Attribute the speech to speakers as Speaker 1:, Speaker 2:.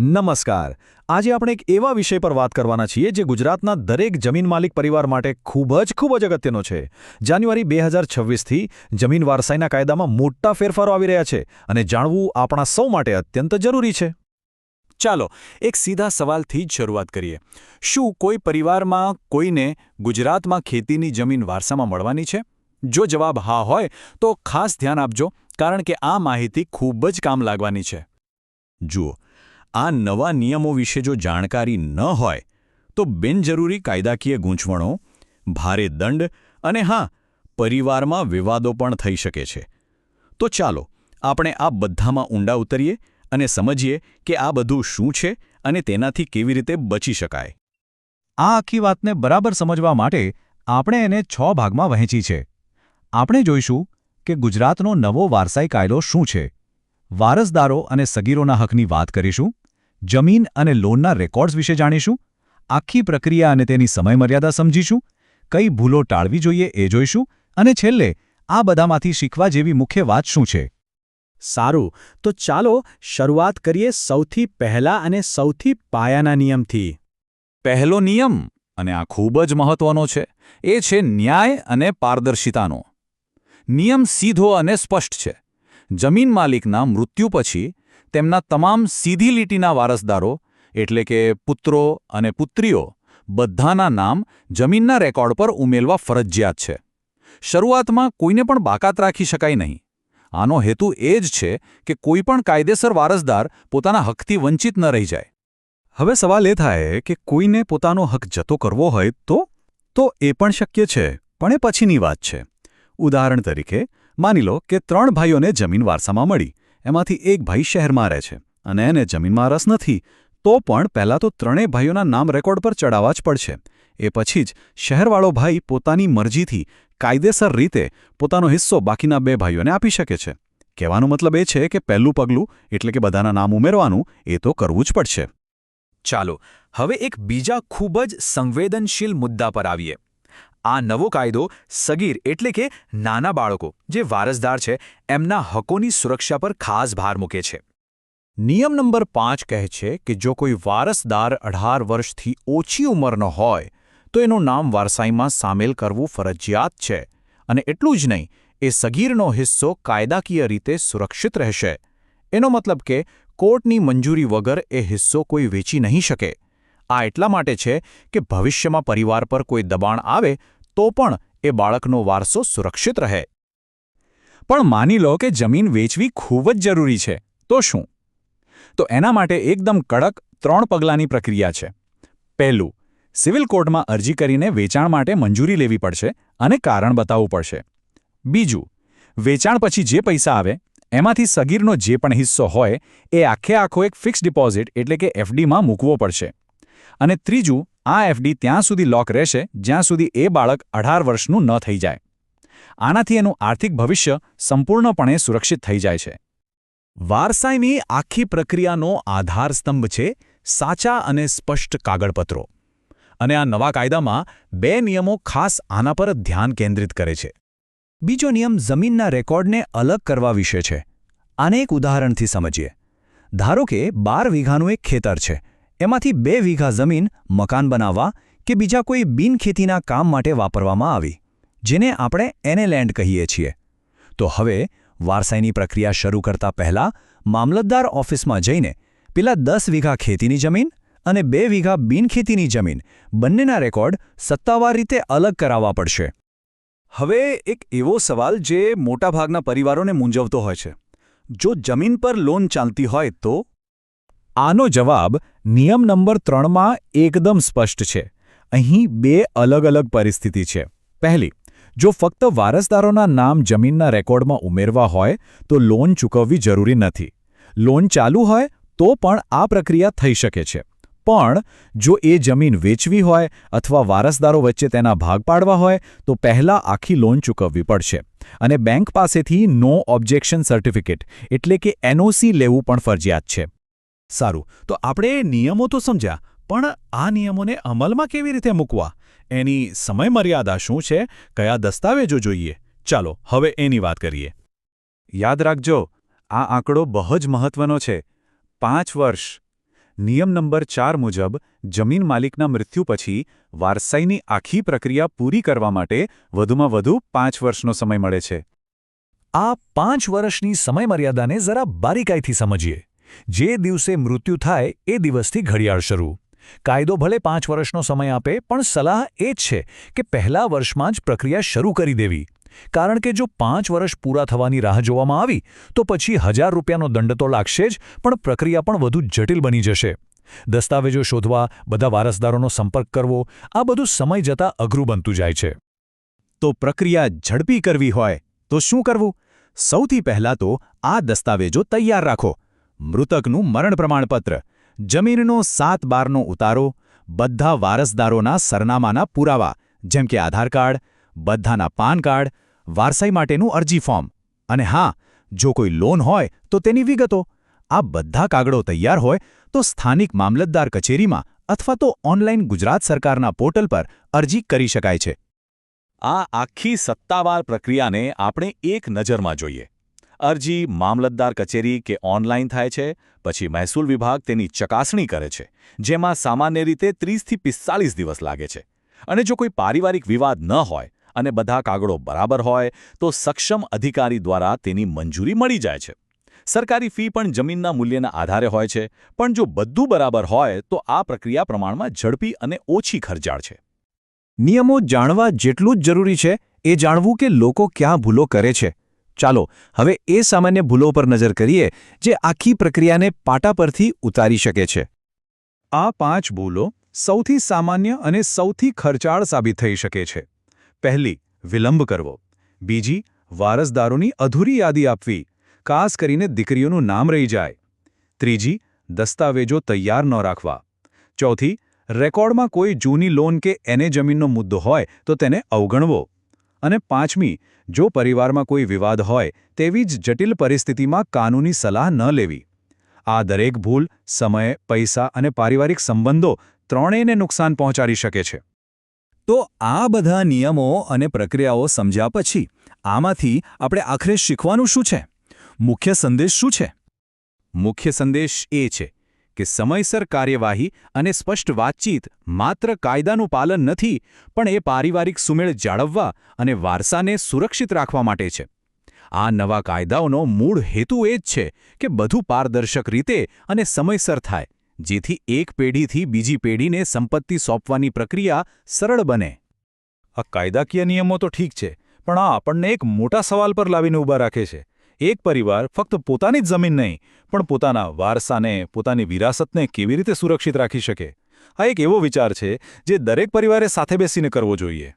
Speaker 1: નમસ્કાર. આજે આપણે એક એવા વિષય પર વાત કરવાના છીએ જે ગુજરાતના દરેક જમીન માલિક પરિવાર માટે ખૂબ જ ખૂબ જ અગત્યનો છે. જાન્યુઆરી બે હજાર છવ્વીસથી જમીન વારસાઈના કાયદામાં મોટા ફેરફારો આવી રહ્યા છે અને જાણવું આપણા સૌ માટે અત્યંત જરૂરી છે.
Speaker 2: ચાલો, એક સીધા સવાલથી જ શરૂઆત કરીએ. શું કોઈ પરિવારમાં કોઈને ગુજરાતમાં ખેતીની જમીન વારસામાં મળવાની છે? જો જવાબ હા હોય, તો ખાસ ધ્યાન આપજો, કારણ કે આ માહિતી ખૂબ જ કામ લાગવાની છે.
Speaker 3: જુઓ આ નવા નિયમો વિશે જો જાણકારી ન હોય, તો બિનજરૂરી કાયદાકીય ગૂંચવણો, ભારે દંડ અને હા, પરિવારમાં વિવાદો પણ થઈ શકે છે. તો ચાલો, આપણે આ બધામાં ઊંડા ઉતરીએ અને સમજીએ કે આ બધું શું છે અને તેનાથી કેવી રીતે બચી શકાય.
Speaker 1: આ આખી વાતને બરાબર સમજવા માટે આપણે એને છ ભાગમાં વહેંચી છે. આપણે જોઈશું કે ગુજરાતનો નવો વારસાઈ કાયદો શું છે. વારસદારો અને સગીરોના હકની વાત કરીશું. જમીન અને લોનના રેકોર્ડ્સ વિશે જાણીશું, આખી પ્રક્રિયા અને તેની સમયમર્યાદા સમજીશું, કઈ ભૂલો ટાળવી જોઈએ એ જોઈશું, અને છેલ્લે આ બધામાંથી શીખવા જેવી મુખ્ય વાત શું છે?
Speaker 2: સારું, તો ચાલો શરૂઆત કરીએ સૌથી પહેલા અને સૌથી પાયાના નિયમથી. પહેલો નિયમ, અને આ ખૂબ જ મહત્વનો છે, એ છે ન્યાય અને પારદર્શિતાનો. નિયમ સીધો અને સ્પષ્ટ છે. જમીન માલિકના મૃત્યુ પછી તેમના તમામ સીધી લીટીના વારસદારો, એટલે કે પુત્રો અને પુત્રીઓ, બધાના નામ જમીનના રેકોર્ડ પર ઉમેરવા ફરજિયાત છે. શરૂઆતમાં કોઈને પણ બાકાત રાખી શકાય નહીં. આનો હેતુ એ જ છે કે કોઈ પણ કાયદેસર વારસદાર પોતાના હકથી વંચિત ન રહી જાય.
Speaker 1: હવે સવાલ એ થાય કે કોઈને પોતાનો હક જતો કરવો હોય તો? તો એ પણ શક્ય છે, પણ એ પછીની વાત છે. ઉદાહરણ તરીકે, માની લો કે ત્રણ ભાઈઓને જમીન વારસામાં મળી એમાંથી એક ભાઈ શહેરમાં રહે છે અને એને જમીનમાં રસ નથી, તો પણ પહેલાં તો ત્રણેય ભાઈઓના નામ રેકોર્ડ પર ચડાવવા જ પડશે. એ પછી જ શહેરવાળો ભાઈ પોતાની મરજીથી કાયદેસર રીતે પોતાનો હિસ્સો બાકીના બે ભાઈઓને આપી શકે છે. કહેવાનો મતલબ એ છે કે પહેલું પગલું, એટલે કે બધાના નામ ઉમેરવાનું, એ તો કરવું જ પડશે.
Speaker 2: ચાલો, હવે એક બીજા ખૂબ જ સંવેદનશીલ મુદ્દા પર આવીએ. આ નવો કાયદો સગીર એટલે કે નાના બાળકો, જે વારસદાર છે, એમના હકોની સુરક્ષા પર ખાસ ભાર મૂકે છે. નિયમ નંબર પાંચ કહે છે કે જો કોઈ વારસદાર અઢાર વર્ષથી ઓછી ઉંમરનો હોય, તો એનું નામ વારસાઈમાં સામેલ કરવું ફરજિયાત છે અને એટલું જ નહીં, એ સગીરનો હિસ્સો કાયદાકીય રીતે સુરક્ષિત રહેશે. એનો મતલબ કે કોર્ટની મંજૂરી વગર એ હિસ્સો કોઈ વેચી નહીં શકે. આ એટલા માટે છે કે ભવિષ્યમાં પરિવાર પર કોઈ દબાણ આવે, તો પણ એ બાળકનો વારસો સુરક્ષિત રહે. પણ માની લો કે જમીન વેચવી ખૂબ જ જરૂરી છે, તો શું? તો એના માટે એકદમ કડક ત્રણ પગલાંની પ્રક્રિયા છે. પહેલું, સિવિલ કોર્ટમાં અરજી કરીને વેચાણ માટે મંજૂરી લેવી પડશે અને કારણ બતાવવું પડશે. બીજું, વેચાણ પછી જે પૈસા આવે, એમાંથી સગીરનો જે પણ હિસ્સો હોય, એ આખે આખો એક ફિક્સ ડિપોઝિટ એટલે કે એફડીમાં મૂકવો પડશે. અને ત્રીજું, આ એફડી ત્યાં સુધી લોક રહેશે, જ્યાં સુધી એ બાળક અઢાર વર્ષનું ન થઈ જાય. આનાથી એનું આર્થિક ભવિષ્ય સંપૂર્ણપણે સુરક્ષિત થઈ જાય છે. વારસાઈની આખી પ્રક્રિયાનો આધારસ્તંભ છે સાચા અને સ્પષ્ટ કાગળપત્રો. અને આ નવા કાયદામાં બે નિયમો ખાસ આના પર ધ્યાન કેન્દ્રિત કરે છે. બીજો નિયમ જમીનના રેકોર્ડને અલગ કરવા વિશે છે. આને એક ઉદાહરણથી સમજીએ. ધારો કે બાર વીઘાનું એક ખેતર છે. એમાંથી બે વીઘા જમીન મકાન બનાવવા કે બીજા કોઈ બિનખેતીના કામ માટે વાપરવામાં આવી, જેને આપણે એને લેન્ડ કહીએ છીએ. તો હવે વારસાઈની પ્રક્રિયા શરૂ કરતા પહેલાં મામલતદાર ઓફિસમાં જઈને પેલા દસ વીઘા ખેતીની જમીન અને બે વીઘા બિનખેતીની જમીન બંનેના રેકોર્ડ સત્તાવાર રીતે અલગ કરાવવા પડશે. હવે એક એવો સવાલ જે મોટાભાગના પરિવારોને મૂંઝવતો હોય છે. જો જમીન પર લોન ચાલતી હોય તો આનો જવાબ નિયમ નંબર ત્રણમાં એકદમ સ્પષ્ટ છે. અહીં બે અલગ અલગ પરિસ્થિતિ છે. પહેલી, જો ફક્ત વારસદારોના નામ જમીનના રેકોર્ડમાં ઉમેરવા હોય, તો લોન ચૂકવવી જરૂરી નથી. લોન ચાલુ હોય, તો પણ આ પ્રક્રિયા થઈ શકે છે. પણ, જો એ જમીન વેચવી હોય અથવા વારસદારો વચ્ચે તેના ભાગ પાડવા હોય, તો પહેલાં આખી લોન ચૂકવવી પડશે. અને બેંક પાસેથી નો ઓબ્જેક્શન સર્ટિફિકેટ, એટલે કે એનઓસી લેવું પણ ફરજિયાત છે. સારું. તો આપણે નિયમો તો સમજ્યા, પણ આ નિયમોને અમલમાં કેવી રીતે મૂકવા? એની સમયમર્યાદા શું છે? કયા દસ્તાવેજો જોઈએ? ચાલો, હવે એની વાત કરીએ. યાદ રાખજો, આ આંકડો બહુ જ મહત્વનો છે. પાંચ વર્ષ.
Speaker 1: નિયમ નંબર ચાર મુજબ, જમીન માલિકના મૃત્યુ પછી વારસાઈની આખી પ્રક્રિયા પૂરી કરવા માટે વધુમાં વધુ પાંચ વર્ષનો સમય મળે છે.
Speaker 4: આ પાંચ વર્ષની સમયમર્યાદાને જરા બારીકાઈથી સમજીએ. જે દિવસે મૃત્યુ થાય એ દિવસથી ઘડિયાળ શરૂ. કાયદો ભલે પાંચ વર્ષનો સમય આપે, પણ સલાહ એ જ છે કે પહેલા વર્ષમાં જ પ્રક્રિયા શરૂ કરી દેવી. કારણ કે જો પાંચ વર્ષ પૂરા થવાની રાહ જોવામાં આવી, તો પછી હજાર રૂપિયાનો દંડ તો લાગશે જ, પણ પ્રક્રિયા પણ વધુ જટિલ બની જશે. દસ્તાવેજો શોધવા, બધા વારસદારોનો સંપર્ક કરવો, આ બધું સમય જતાં અઘરું બનતું જાય છે.
Speaker 1: તો પ્રક્રિયા ઝડપી કરવી હોય તો શું કરવું? સૌથી પહેલાં તો આ દસ્તાવેજો તૈયાર રાખો. મૃતકનું મરણ પ્રમાણપત્ર, જમીનનો સાત બારનો ઉતારો, બધા વારસદારોના સરનામાના પુરાવા, જેમ કે આધાર કાર્ડ, બધાના પાન કાર્ડ, વારસાઈ માટેનું અરજી ફોર્મ. અને હા, જો કોઈ લોન હોય તો તેની વિગતો. આ બધા કાગળો તૈયાર હોય તો સ્થાનિક મામલતદાર કચેરીમાં અથવા તો ઓનલાઈન ગુજરાત સરકારના પોર્ટલ પર અરજી કરી શકાય છે.
Speaker 3: આ આખી સત્તાવાર પ્રક્રિયાને આપણે એક નજરમાં જોઈએ. અરજી મામલતદાર કચેરી કે ઓનલાઈન થાય છે, પછી મહેસૂલ વિભાગ તેની ચકાસણી કરે છે, જેમાં સામાન્ય રીતે ત્રીસથી પિસ્તાલીસ દિવસ લાગે છે. અને જો કોઈ પારિવારિક વિવાદ ન હોય અને બધા કાગળો બરાબર હોય, તો સક્ષમ અધિકારી દ્વારા તેની મંજૂરી મળી જાય છે. સરકારી ફી પણ જમીનના મૂલ્યના આધારે હોય છે, પણ જો બધું બરાબર હોય, તો આ પ્રક્રિયા પ્રમાણમાં ઝડપી અને ઓછી ખર્ચાળ છે.
Speaker 1: નિયમો જાણવા જેટલું જ જરૂરી છે, એ જાણવું કે લોકો ક્યાં ભૂલો કરે છે ચાલો, હવે એ સામાન્ય ભૂલો પર નજર કરીએ, જે આખી પ્રક્રિયાને પાટા પરથી ઉતારી શકે છે. આ પાંચ ભૂલો સૌથી સામાન્ય અને સૌથી ખર્ચાળ સાબિત થઈ શકે છે. પહેલી, વિલંબ કરવો. બીજી, વારસદારોની અધૂરી યાદી આપવી, ખાસ કરીને દીકરીઓનું નામ રહી જાય. ત્રીજી, દસ્તાવેજો તૈયાર ન રાખવા. ચોથી, રેકોર્ડમાં કોઈ જૂની લોન કે એને જમીનનો મુદ્દો હોય તો તેને અવગણવો. અને પાંચમી, જો પરિવારમાં કોઈ વિવાદ હોય, તેવી જ જટિલ પરિસ્થિતિમાં કાનૂની સલાહ ન લેવી. આ દરેક ભૂલ, સમય, પૈસા અને પારિવારિક સંબંધો ત્રણેયને નુકસાન પહોંચાડી શકે છે. તો આ બધા નિયમો અને પ્રક્રિયાઓ સમજ્યા પછી, આમાંથી આપણે આખરે શીખવાનું શું છે? મુખ્ય સંદેશ શું છે? મુખ્ય સંદેશ એ છે કે સમયસર કાર્યવાહી અને સ્પષ્ટ વાતચીત માત્ર કાયદાનું પાલન નથી, પણ એ પારિવારિક સુમેળ જાળવવા અને વારસાને સુરક્ષિત રાખવા માટે છે. આ નવા કાયદાઓનો મૂળ હેતુ એ જ છે કે બધું પારદર્શક રીતે અને સમયસર થાય, જેથી એક પેઢીથી બીજી પેઢીને સંપત્તિ સોંપવાની પ્રક્રિયા સરળ બને. આ કાયદાકીય નિયમો તો ઠીક છે, પણ આ આપણને એક મોટા સવાલ પર લાવીને ઊભા રાખે છે. એક પરિવાર ફક્ત પોતાની જ જમીન નહીં, પણ પોતાના વારસાને, પોતાની વિરાસતને કેવી રીતે સુરક્ષિત રાખી શકે? આ એક એવો વિચાર છે જે દરેક પરિવારે સાથે બેસીને કરવો જોઈએ.